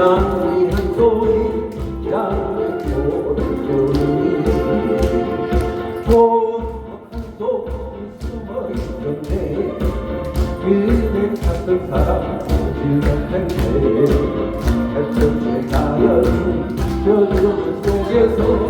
장미 한 송이 장미 꽃이 꽃한 송이 숨어 있던데 그대 같은 사람 질렀을 텐데 어떻게 가연 저주 속에서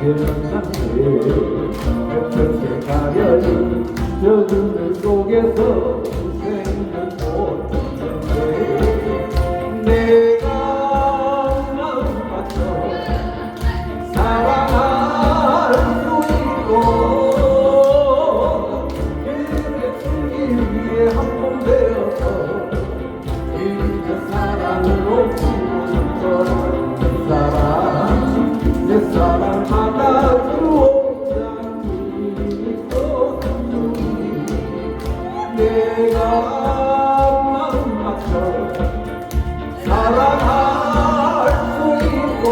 끝을 가려니 저 눈물 속에서 생는 꽃 내가 맞춰 사랑할 수 있고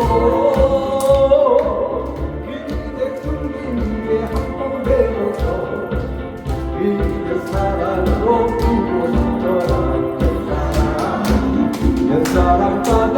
그대 꿈인 한번 배워서 그 사랑으로 두고 싶더라. 내 사랑 받아